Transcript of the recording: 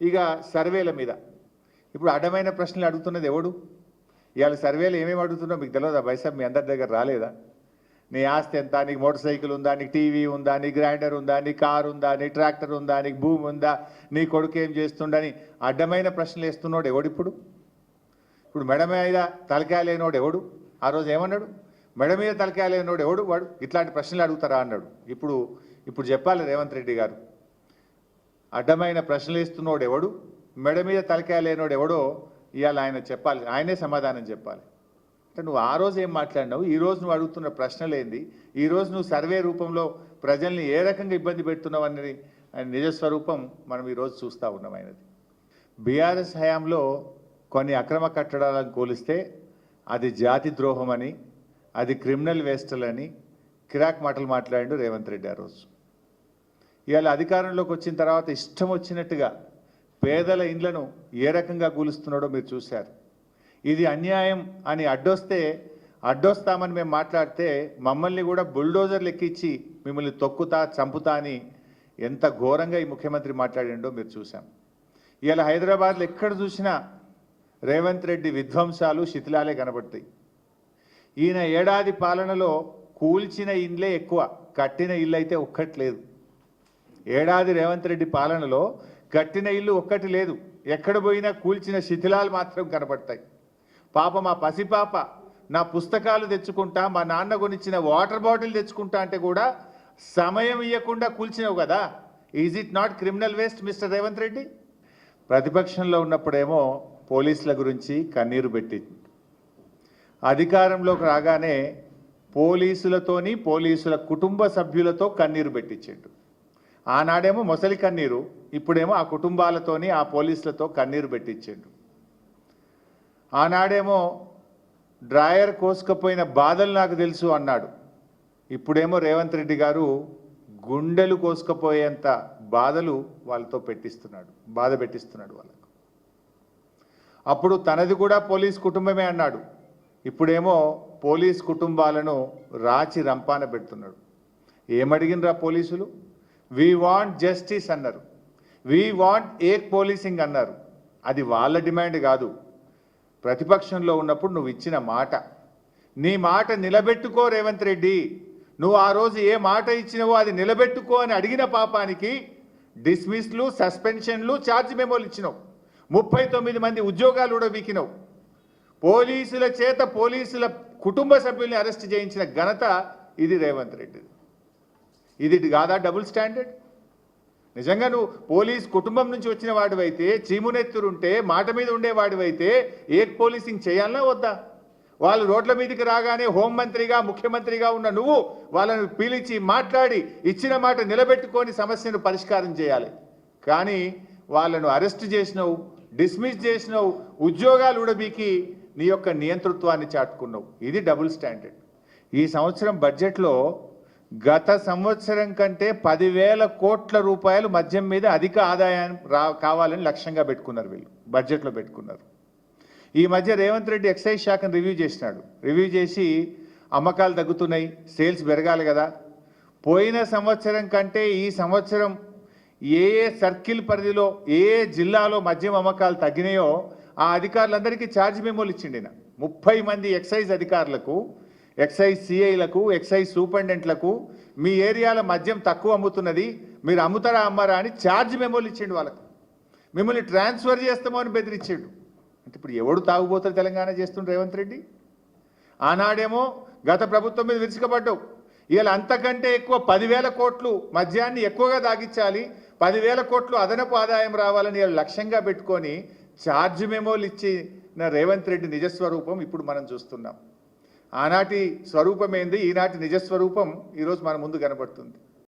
ఇక సర్వేల మీద. ఇప్పుడు అడ్డమైన ప్రశ్నలు అడుగుతున్నది ఎవడు? ఇవాళ సర్వేలు ఏమేమి అడుగుతున్నా మీకు తెలియదా బైసాబ్ మీ అందరి దగ్గర రాలేదా? నీ ఆస్తి ఎంత? నీకు మోటార్ సైకిల్ ఉందా? నీకు టీవీ ఉందా? నీ గ్రైండర్ ఉందా? నీ కారు ఉందా? నీ ట్రాక్టర్ ఉందా? నీకు భూమి ఉందా? నీ కొడుకు ఏం చేస్తుండని అడ్డమైన ప్రశ్నలు వేస్తున్నాడు ఎవడు ఇప్పుడు మెడ మీద తలకాయ లేనోడు ఎవడు? ఆ రోజు ఏమన్నాడు? మెడ మీద తలకాయ లేనోడు ఎవడు వాడు? ఇట్లాంటి ప్రశ్నలు అడుగుతారా అన్నాడు. ఇప్పుడు ఇప్పుడు చెప్పాలి రేవంత్ రెడ్డి గారు. అడ్డమైన ప్రశ్నలు ఇస్తున్నోడు ఎవడు? మెడ మీద తలకాయ లేనోడు ఎవడో? ఇవాళ ఆయన చెప్పాలి. ఆయనే సమాధానం చెప్పాలి. అంటే నువ్వు ఆ రోజు ఏం మాట్లాడినావు? ఈ రోజు నువ్వు అడుగుతున్న ప్రశ్నలేంది ఈ రోజు నువ్వు సర్వే రూపంలో ప్రజల్ని ఏ రకంగా ఇబ్బంది పెడుతున్నావు అనేది ఆయన నిజస్వరూపం మనం ఈరోజు చూస్తూ ఉన్నాం ఆయనది. బీఆర్ఎస్ హయాంలో కొన్ని అక్రమ కట్టడాలను కూలిస్తే అది జాతి ద్రోహం అని అది క్రిమినల్ వేస్టల్ అని కిరాక్ మాటలు మాట్లాడిండు రేవంత్ రెడ్డి ఆ రోజు. ఇవాళ అధికారంలోకి వచ్చిన తర్వాత ఇష్టం వచ్చినట్టుగా పేదల ఇండ్లను ఏ రకంగా కూలుస్తున్నాడో మీరు చూశారు. ఇది అన్యాయం అని అడ్డొస్తే అడ్డొస్తామని మేము మాట్లాడితే మమ్మల్ని కూడా బుల్డోజర్లు ఎక్కించి మిమ్మల్ని తొక్కుతా చంపుతా అని ఎంత ఘోరంగా ఈ ముఖ్యమంత్రి మాట్లాడిండో మీరు చూసాం ఇవాళ హైదరాబాద్లో ఎక్కడ చూసినా రేవంత్ రెడ్డి విధ్వంసాలు శిథిలాలే కనబడతాయి. ఈయన ఏడాది పాలనలో కూల్చిన ఇండ్లే ఎక్కువ కట్టిన ఇల్లు అయితే ఒక్కట్లేదు. ఏడాది రేవంత్ రెడ్డి పాలనలో కట్టిన ఇల్లు ఒక్కటి లేదు. ఎక్కడ పోయినా కూల్చిన శిథిలాలు మాత్రం కనబడతాయి పాప మా పసిపాప నా పుస్తకాలు తెచ్చుకుంటా మా నాన్న కొనిచ్చిన వాటర్ బాటిల్ తెచ్చుకుంటా అంటే కూడా సమయం ఇవ్వకుండా కూల్చినావు కదా. Is it not criminal waste mister Revanth Reddy? ప్రతిపక్షంలో ఉన్నప్పుడేమో పోలీసుల గురించి కన్నీరు పెట్టి అధికారంలోకి రాగానే పోలీసులతోని పోలీసుల కుటుంబ సభ్యులతో కన్నీరు పెట్టించాడు. ఆనాడేమో మొసలి కన్నీరు ఇప్పుడేమో ఆ కుటుంబాలతోని ఆ పోలీసులతో కన్నీరు పెట్టించిండు. ఆనాడేమో డ్రాయర్ కోసుకపోయిన బాధలు నాకు తెలుసు అన్నాడు. ఇప్పుడేమో రేవంత్ రెడ్డి గారు గుండెలు కోసుకపోయేంత బాధలు వాళ్ళతో పెట్టిస్తున్నాడు బాధ పెట్టిస్తున్నాడు వాళ్ళకు. అప్పుడు తనది కూడా పోలీస్ కుటుంబమే అన్నాడు. ఇప్పుడేమో పోలీస్ కుటుంబాలను రాచి రంపాన పెడుతున్నాడు. ఏమడిగినరా పోలీసులు? వి వాంట్ జస్టిస్ అన్నారు. వి వాంట్ ఏక్ పోలీసింగ్ అన్నారు. అది వాళ్ళ డిమాండ్ కాదు. ప్రతిపక్షంలో ఉన్నప్పుడు నువ్వు ఇచ్చిన మాట. నీ మాట నిలబెట్టుకో రేవంత్ రెడ్డి. నువ్వు ఆ రోజు ఏ మాట ఇచ్చినవో అది నిలబెట్టుకో అని అడిగిన పాపానికి డిస్మిస్లు సస్పెన్షన్లు ఛార్జ్ మెమోలు ఇచ్చినావు. ముప్పై తొమ్మిది మంది ఉద్యోగాలు కూడా వీకినావు. పోలీసుల చేత పోలీసుల కుటుంబ సభ్యుల్ని అరెస్ట్ చేయించిన ఘనత ఇది రేవంత్ రెడ్డి ఇది కాదా డబుల్ స్టాండర్డ్ నిజంగా నువ్వు పోలీస్ కుటుంబం నుంచి వచ్చిన వాడివైతే చీమునెత్తురుంటే మాట మీద ఉండేవాడివైతే ఏ పోలీసింగ్ చేయాలన్నా వద్దా? వాళ్ళు రోడ్ల మీదకి రాగానే హోంమంత్రిగా ముఖ్యమంత్రిగా ఉన్న నువ్వు వాళ్ళని పిలిచి మాట్లాడి ఇచ్చిన మాట నిలబెట్టుకొని సమస్యను పరిష్కారం చేయాలి. కానీ వాళ్ళను అరెస్ట్ చేసినావు డిస్మిస్ చేసినావు ఉద్యోగాలు ఉడబీకి నీ యొక్క నియంతృత్వాన్ని చాటుకున్నావు. ఇది డబుల్ స్టాండర్డ్ ఈ సంవత్సరం బడ్జెట్లో గత సంవత్సరం కంటే పదివేల కోట్ల రూపాయలు మద్యం మీద అధిక ఆదాయం రా కావాలని లక్ష్యంగా పెట్టుకున్నారు వీళ్ళు బడ్జెట్లో పెట్టుకున్నారు. ఈ మధ్య రేవంత్ రెడ్డి ఎక్సైజ్ శాఖను రివ్యూ చేసినాడు. రివ్యూ చేసి అమ్మకాలు తగ్గుతున్నాయి సేల్స్ పెరగాలి కదా. పోయిన సంవత్సరం కంటే ఈ సంవత్సరం ఏ ఏ సర్కిల్ పరిధిలో ఏ ఏ జిల్లాలో మద్యం అమ్మకాలు తగ్గినాయో ఆ అధికారులందరికీ ఛార్జ్ మెమోలు ఇచ్చిండిన ముప్పై మంది ఎక్సైజ్ అధికారులకు ఎక్సైజ్ సిఐలకు ఎక్సైజ్ సూపరింటెండెంట్లకు మీ ఏరియాలో మద్యం తక్కువ అమ్ముతున్నది మీరు అమ్ముతారా అమ్మారా అని ఛార్జ్ మెమోలు ఇచ్చిండు వాళ్ళకు. మిమ్మల్ని ట్రాన్స్ఫర్ చేస్తామో అని బెదిరించాడు. అంటే ఇప్పుడు ఎవడు తాగుబోతారు తెలంగాణ చేస్తుండ్రు రేవంత్ రెడ్డి? ఆనాడేమో గత ప్రభుత్వం మీద విరుచుకపడ్డావు. ఇవాళ అంతకంటే ఎక్కువ పదివేల కోట్లు మద్యాన్ని ఎక్కువగా దాగించాలి పదివేల కోట్లు అదనపు ఆదాయం రావాలని ఇవాళ లక్ష్యంగా పెట్టుకొని ఛార్జ్ మెమోలు ఇచ్చిన రేవంత్ రెడ్డి నిజస్వరూపం ఇప్పుడు మనం చూస్తున్నాం. ఆనాటి స్వరూపం ఏంది ఈనాటి నిజస్వరూపం ఈరోజు మన ముందు కనబడుతుంది.